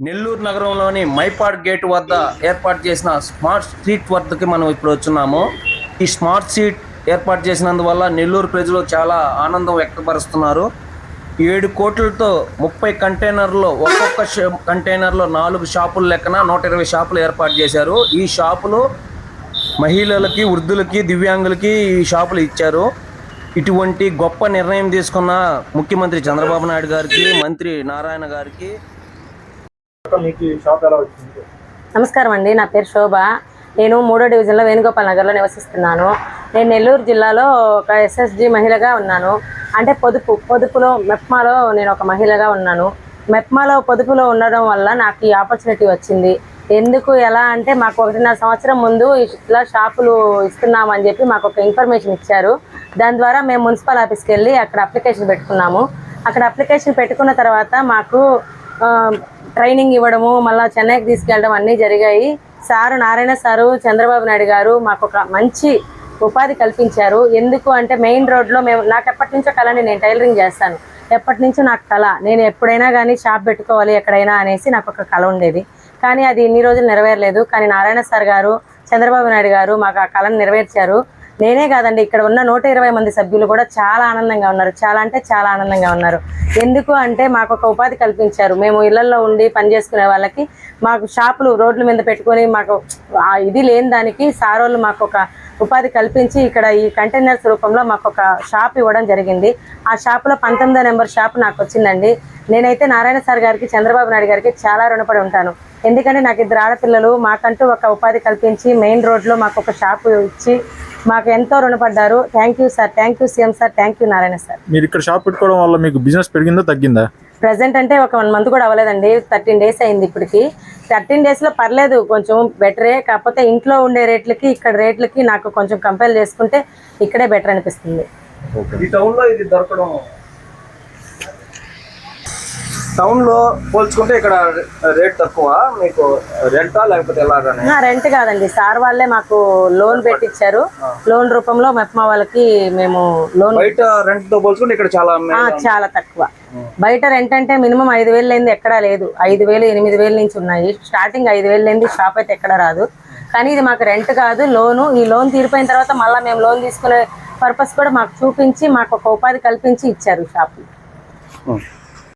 నెల్లూరు నగరంలోని మైపాడ్ గేట్ వద్ద ఏర్పాటు చేసిన స్మార్ట్ స్ట్రీట్ వద్దకి మనం ఇప్పుడు వచ్చున్నాము. ఈ స్మార్ట్ స్ట్రీట్ ఏర్పాటు చేసినందువల్ల నెల్లూరు ప్రజలు చాలా ఆనందం వ్యక్తపరుస్తున్నారు. ఏడు కోట్లతో ముప్పై కంటైనర్లు ఒక్కొక్క కంటైనర్లో నాలుగు షాపుల లెక్కన నూట ఇరవై షాపులు ఏర్పాటు చేశారు. ఈ షాపులు మహిళలకి వృద్ధులకి దివ్యాంగులకి ఈ షాపులు ఇచ్చారు. ఇటువంటి గొప్ప నిర్ణయం తీసుకున్న ముఖ్యమంత్రి చంద్రబాబు నాయుడు గారికి మంత్రి నారాయణ గారికి మీకు షాప్ ఎలా వచ్చింది? నమస్కారం అండి నా పేరు శోభ. నేను మూడో డివిజన్లో వేణుగోపాల్ నగర్లో నివసిస్తున్నాను. నేను నెల్లూరు జిల్లాలో ఒక ఎస్ఎస్జి మహిళగా ఉన్నాను. అంటే పొదుపు పొదుపులో మెప్మాలో నేను ఒక మహిళగా ఉన్నాను. మెప్మాలో పొదుపులో ఉండడం వల్ల నాకు ఈ ఆపర్చునిటీ వచ్చింది. ఎందుకు ఎలా అంటే మాకు ఒకటిన్నర సంవత్సరం ముందు ఇట్లా షాపులు ఇస్తున్నామని చెప్పి మాకు ఒక ఇన్ఫర్మేషన్ ఇచ్చారు. దాని ద్వారా మేము మున్సిపల్ ఆఫీస్కి వెళ్ళి అక్కడ అప్లికేషన్ పెట్టుకున్నాము. అక్కడ అప్లికేషన్ పెట్టుకున్న తర్వాత మాకు ట్రైనింగ్ ఇవ్వడము మళ్ళీ చెన్నైకి తీసుకెళ్ళడం అన్నీ జరిగాయి. సారు నారాయణ సారు చంద్రబాబు నాయుడు గారు మాకు ఒక మంచి ఉపాధి కల్పించారు. ఎందుకు అంటే మెయిన్ రోడ్లో మేము నాకు ఎప్పటి నుంచో కళని నేను టైలరింగ్ చేస్తాను. ఎప్పటి నుంచో నాకు కళ. నేను ఎప్పుడైనా కానీ షాప్ పెట్టుకోవాలి ఎక్కడైనా అనేసి నాకు ఒక కళ ఉండేది. కానీ అది ఇన్ని రోజులు నెరవేరలేదు. కానీ నారాయణ సార్ గారు చంద్రబాబు నాయుడు గారు మాకు ఆ కళను నెరవేర్చారు. నేనే కాదండి ఇక్కడ ఉన్న నూట ఇరవై మంది సభ్యులు కూడా చాలా ఆనందంగా ఉన్నారు. చాలా అంటే చాలా ఆనందంగా ఉన్నారు. ఎందుకు అంటే మాకు ఒక ఉపాధి కల్పించారు. మేము ఇళ్ళలో ఉండి పని చేసుకునే వాళ్ళకి మాకు షాపులు రోడ్ల మీద పెట్టుకొని మాకు ఆ ఇది లేని దానికి సారోళ్ళు మాకు ఒక ఉపాధి కల్పించి ఇక్కడ ఈ కంటైనర్స్ రూపంలో మాకు ఒక షాప్ ఇవ్వడం జరిగింది. ఆ షాపులో పంతొమ్మిదో నెంబర్ షాప్ నాకు వచ్చిందండి. నేనైతే నారాయణ సార్ గారికి చంద్రబాబు నాయుడు గారికి చాలా రుణపడి ఉంటాను. ఎందుకంటే నాకు ఇద్దరు ఆడపిల్లలు మాకంటూ ఒక ఉపాధి కల్పించి మెయిన్ రోడ్లో మాకు ఒక షాపు ఇచ్చి మాకు ఎంతో రుణపడ్డారు. Thank you sir thank you CM sir thank you Narayana sir మీరు ఇక్కడ షాప్ పెట్టుకోవడం వల్ల మీకు బిజినెస్ పెరిగిందా తగ్గిందా? ప్రజెంట్ అంటే ఒక వన్ మంత్ కూడా అవ్వలేదండి. థర్టీన్ డేస్ అయింది ఇప్పటికి. థర్టీన్ డేస్లో పర్లేదు కొంచెం బెటరే కాకపోతే ఇంట్లో ఉండే రేట్లకి ఇక్కడ రేట్లకి నాకు కొంచెం కంపేర్ చేసుకుంటే ఇక్కడే బెటర్ అనిపిస్తుంది. ఈ టౌన్లో ఇది దొరకడం టౌన్లో పోల్చుకుంటే ఇక్కడ రేట్ తక్కువ. మీకు రెంటా లేకపోతే ఎలాగని? రెంట్ కాదండి. సార్ వాళ్ళే మాకు లోన్ పెట్టించారు లోన్ రూపంలో మెప్మా వాళ్ళకి మేము లోన్ బయట రెంట్తో పోల్చుకుంటే ఇక్కడ చాలా చాలా తక్కువ. బయట రెంట్ అంటే మినిమం ఐదు వేలు లేనిది ఎక్కడా లేదు. ఐదు వేలు ఎనిమిది వేలు నుంచి ఉన్నాయి. స్టార్టింగ్ ఐదు వేలు లేనిది షాప్ అయితే ఎక్కడ రాదు. కానీ ఇది మాకు రెంట్ కాదు లోను. ఈ లోన్ తీరిపోయిన తర్వాత మళ్ళీ మేము లోన్ తీసుకునే పర్పస్ కూడా మాకు చూపించి మాకు ఒక ఉపాధి కల్పించి ఇచ్చారు షాప్.